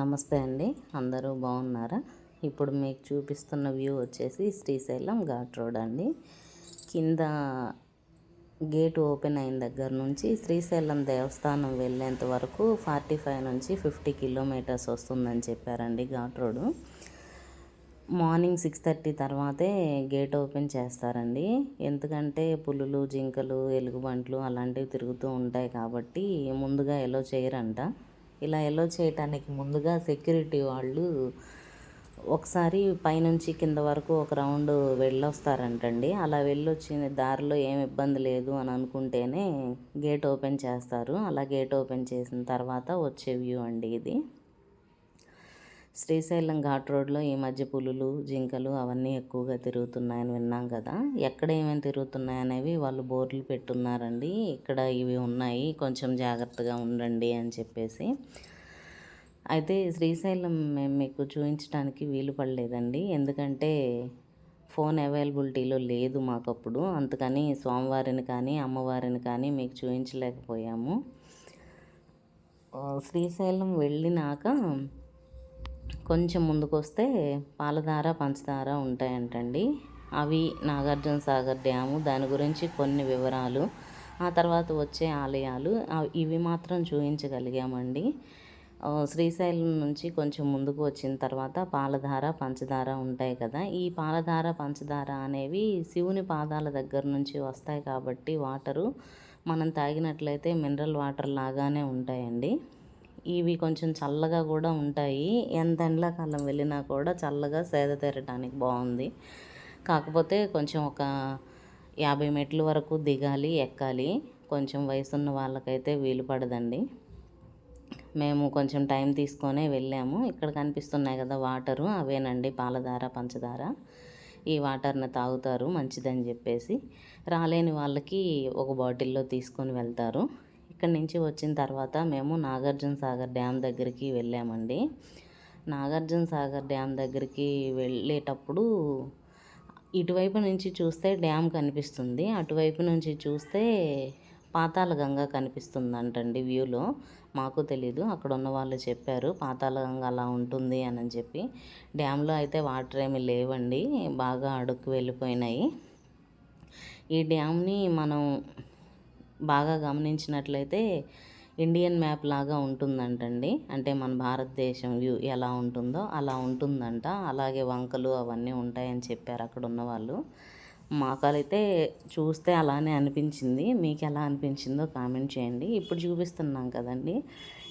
నమస్తే అండి. అందరూ బాగున్నారా? ఇప్పుడు మీకు చూపిస్తున్న వ్యూ వచ్చేసి శ్రీశైలం ఘాట్ రోడ్ అండి. కింద గేట్ ఓపెన్ అయిన దగ్గర నుంచి శ్రీశైలం దేవస్థానం వెళ్ళేంత వరకు ఫార్టీ ఫైవ్ నుంచి ఫిఫ్టీ కిలోమీటర్స్ వస్తుందని చెప్పారండి ghat road. Morning six thirty తర్వాతే గేట్ ఓపెన్ చేస్తారండి. ఎందుకంటే పులులు జింకలు ఎలుగుబంట్లు అలాంటివి తిరుగుతూ ఉంటాయి కాబట్టి ముందుగా ఎలో చేయరంట. ఇలా ఎలో చేయటానికి ముందుగా సెక్యూరిటీ వాళ్ళు ఒకసారి పైనుంచి కింద వరకు ఒక రౌండ్ వెళ్ళొస్తారంటండి. అలా వెళ్ళొచ్చిన దారిలో ఏం ఇబ్బంది లేదు అని అనుకుంటేనే గేట్ ఓపెన్ చేస్తారు. అలా గేట్ ఓపెన్ చేసిన తర్వాత వచ్చే వ్యూ అండి ఇది. శ్రీశైలం ఘాట్ రోడ్లో ఈ మధ్య పులులు జింకలు అవన్నీ ఎక్కువగా తిరుగుతున్నాయని విన్నాం కదా. ఎక్కడ ఏమేమి తిరుగుతున్నాయనేవి వాళ్ళు బోర్లు పెట్టున్నారండి. ఇక్కడ ఇవి ఉన్నాయి. కొంచెం జాగ్రత్తగా ఉండండి అని చెప్పేసి. అయితే శ్రీశైలం మేము మీకు చూపించడానికి వీలు పడలేదండి. ఎందుకంటే ఫోన్ అవైలబిలిటీలో లేదు మాకు అప్పుడు అందుకని స్వామివారిని కానీ అమ్మవారిని కానీ మీకు చూపించలేకపోయాము శ్రీశైలం వెళ్ళినాక కొంచెం ముందుకు వస్తే పాలధార పంచదార ఉంటాయంటండి. అవి నాగార్జున సాగర్ డ్యాము. దాని గురించి కొన్ని వివరాలు ఆ తర్వాత వచ్చే ఆలయాలు ఇవి మాత్రం చూపించగలిగామండి శ్రీశైలం నుంచి కొంచెం ముందుకు వచ్చిన తర్వాత పాలధార పంచదార ఉంటాయి కదా. ఈ పాలధార పంచదార అనేవి శివుని పాదాల దగ్గర నుంచి వస్తాయి కాబట్టి వాటరు మనం తాగినట్లయితే మినరల్ వాటర్ లాగానే ఉంటాయండి. ఇవి కొంచెం చల్లగా కూడా ఉంటాయి. ఎంత ఎండాకాలం వెళ్ళినా కూడా చల్లగా సేద తీరటానికి బాగుంది. కాకపోతే కొంచెం ఒక యాభై మెట్ల వరకు దిగాలి ఎక్కాలి. కొంచెం వయసున్న వాళ్ళకైతే వీలు పడదండి. మేము కొంచెం టైం తీసుకొనే వెళ్ళాము. ఇక్కడ కనిపిస్తున్నాయి కదా వాటరు అవేనండి పాలధార పంచదార. ఈ వాటర్ని తాగుతారు మంచిదని చెప్పేసి. రాలేని వాళ్ళకి ఒక బాటిల్లో తీసుకొని వెళ్తారు. ఇక్కడి నుంచి వచ్చిన తర్వాత మేము నాగార్జున సాగర్ డ్యామ్ దగ్గరికి వెళ్ళామండి. నాగార్జున సాగర్ డ్యామ్ దగ్గరికి వెళ్ళేటప్పుడు ఇటువైపు నుంచి చూస్తే డ్యామ్ కనిపిస్తుంది. అటువైపు నుంచి చూస్తే పాతాళ గంగ కనిపిస్తుందంటండి వ్యూలో. మాకు తెలీదు. అక్కడ ఉన్న వాళ్ళు చెప్పారు పాతాళ గంగ అలా ఉంటుంది అని చెప్పి. డ్యామ్లో అయితే వాటర్ ఏమి లేవండి. బాగా అడుక్కు వెళ్ళిపోయినాయి. ఈ డ్యామ్ని మనం బాగా గమనించినట్లయితే ఇండియన్ మ్యాప్ లాగా ఉంటుందంటండి. అంటే మన భారతదేశం వ్యూ ఎలా ఉంటుందో అలా ఉంటుందంట. అలాగే వంకలు అవన్నీ ఉంటాయని చెప్పారు అక్కడ ఉన్న వాళ్ళు. మాకైతే చూస్తే అలానే అనిపించింది. మీకు ఎలా అనిపించిందో కామెంట్ చేయండి. ఇప్పుడు చూపిస్తున్నాం కదండి.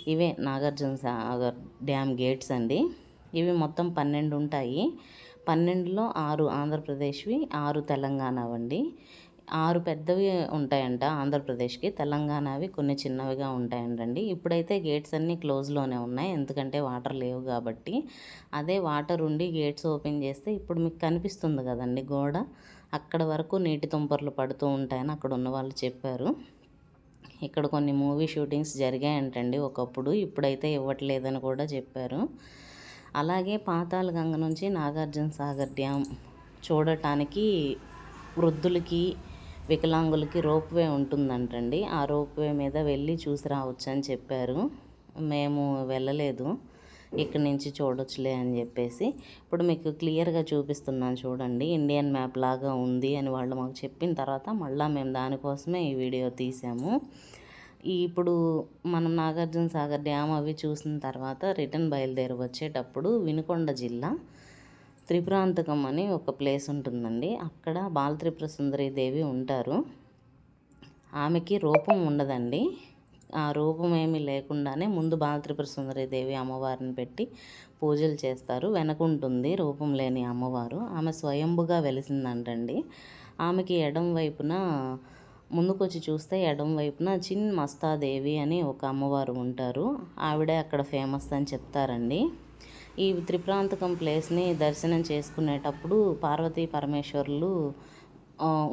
ఇవే నాగార్జున సాగర్ డ్యామ్ గేట్స్ అండి. ఇవి మొత్తం పన్నెండు ఉంటాయి. పన్నెండులో ఆరు ఆంధ్రప్రదేశ్వి ఆరు తెలంగాణవండి. ఆరు పెద్దవి ఉంటాయంట ఆంధ్రప్రదేశ్కి. తెలంగాణవి కొన్ని చిన్నవిగా ఉంటాయంటండి. ఇప్పుడైతే గేట్స్ అన్నీ క్లోజ్లోనే ఉన్నాయి. ఎందుకంటే వాటర్ లేవు కాబట్టి. అదే వాటర్ ఉండి గేట్స్ ఓపెన్ చేస్తే ఇప్పుడు మీకు కనిపిస్తుంది కదండి గోడ. అక్కడ వరకు నీటి తుంపర్లు పడుతూ ఉంటాయని అక్కడ ఉన్న వాళ్ళు చెప్పారు. ఇక్కడ కొన్ని మూవీ షూటింగ్స్ జరిగాయంటండి ఒకప్పుడు. ఇప్పుడైతే ఇవ్వట్లేదని కూడా చెప్పారు. అలాగే పాతాల గంగ నుంచి నాగార్జున సాగర్ డ్యామ్ చూడటానికి వృద్ధులకి వికలాంగులకి రోప్వే ఉంటుందంటండి. ఆ రోప్వే మీద వెళ్ళి చూసి రావచ్చు అని చెప్పారు. మేము వెళ్ళలేదు. ఇక్కడి నుంచి చూడొచ్చులే అని చెప్పేసి. ఇప్పుడు మీకు క్లియర్గా చూపిస్తున్నాను చూడండి. ఇండియన్ మ్యాప్ లాగా ఉంది అని వాళ్ళు మాకు చెప్పిన తర్వాత మళ్ళీ మేము దానికోసమే ఈ వీడియో తీసాము. ఇప్పుడు మనం నాగార్జున సాగర్ డ్యామ్ అవి చూసిన తర్వాత రిటర్న్ బయలుదేరి వచ్చేటప్పుడు వినుకొండ జిల్లా త్రిపురాంతకం అని ఒక ప్లేస్ ఉంటుందండి. అక్కడ బాలత్రిపుర సుందరి దేవి ఉంటారు. ఆమెకి రూపం ఉండదండి. ఆ రూపం ఏమీ లేకుండానే ముందు బాలత్రిపుర సుందరి దేవి అమ్మవారిని పెట్టి పూజలు చేస్తారు. వెనకుంటుంది రూపం లేని అమ్మవారు. ఆమె స్వయంభుగా వెలిసిందంటండి. ఆమెకి ఎడం వైపున ముందుకొచ్చి చూస్తే ఎడం వైపున చిన్ మస్తాదేవి అని ఒక అమ్మవారు ఉంటారు. ఆవిడే అక్కడ ఫేమస్ అని చెప్తారండి. ఈ త్రిప్రాంతకం ప్లేస్ని దర్శనం చేసుకునేటప్పుడు పార్వతీ పరమేశ్వరులు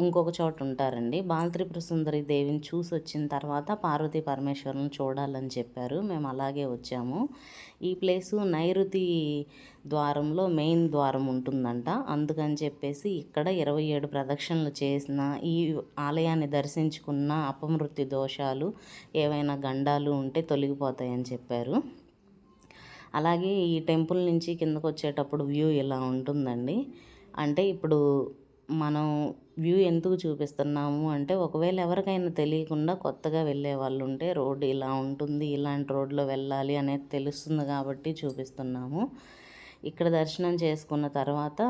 ఇంకొక చోట ఉంటారండి. బాలత్రిపుర సుందరి దేవిని చూసి వచ్చిన తర్వాత పార్వతీ పరమేశ్వరుని చూడాలని చెప్పారు. మేము అలాగే వచ్చాము. ఈ ప్లేసు నైరుతి ద్వారంలో మెయిన్ ద్వారం ఉంటుందంట. అందుకని చెప్పేసి ఇక్కడ ఇరవై ఏడు ప్రదక్షిణలు చేసిన ఈ ఆలయాన్ని దర్శించుకున్న అపమృత్యు దోషాలు ఏవైనా గండాలు ఉంటే తొలగిపోతాయని చెప్పారు. అలాగే ఈ టెంపుల్ నుంచి కిందకు వచ్చేటప్పుడు వ్యూ ఇలా ఉంటుందండి. అంటే ఇప్పుడు మనం వ్యూ ఎందుకు చూపిస్తున్నాము అంటే ఒకవేళ ఎవరికైనా తెలియకుండా కొత్తగా వెళ్ళే వాళ్ళు ఉంటే రోడ్డు ఇలా ఉంటుంది ఇలాంటి రోడ్లో వెళ్ళాలి అనేది తెలుస్తుంది కాబట్టి చూపిస్తున్నాము. ఇక్కడ దర్శనం చేసుకున్న తర్వాత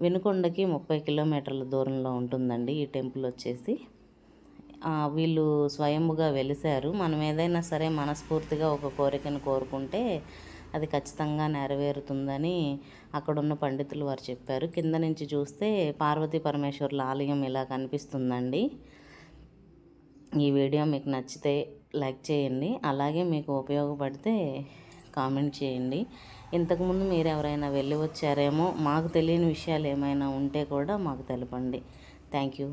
వినుకొండకి ముప్పై కిలోమీటర్ల దూరంలో ఉంటుందండి ఈ టెంపుల్ వచ్చేసి. వీళ్ళు స్వయంగా వెలిశారు. మనం ఏదైనా సరే మనస్ఫూర్తిగా ఒక కోరికను కోరుకుంటే అది ఖచ్చితంగా నెరవేరుతుందని అక్కడున్న పండితులు వారు చెప్పారు. కింద నుంచి చూస్తే పార్వతీ పరమేశ్వర్ల ఆలయం ఇలా కనిపిస్తుందండి. ఈ వీడియో మీకు నచ్చితే లైక్ చేయండి. అలాగే మీకు ఉపయోగపడితే కామెంట్ చేయండి. ఇంతకుముందు మీరు ఎవరైనా వెళ్ళి వచ్చారేమో మాకు తెలియని విషయాలు ఏమైనా ఉంటే కూడా మాకు తెలపండి. Thank you.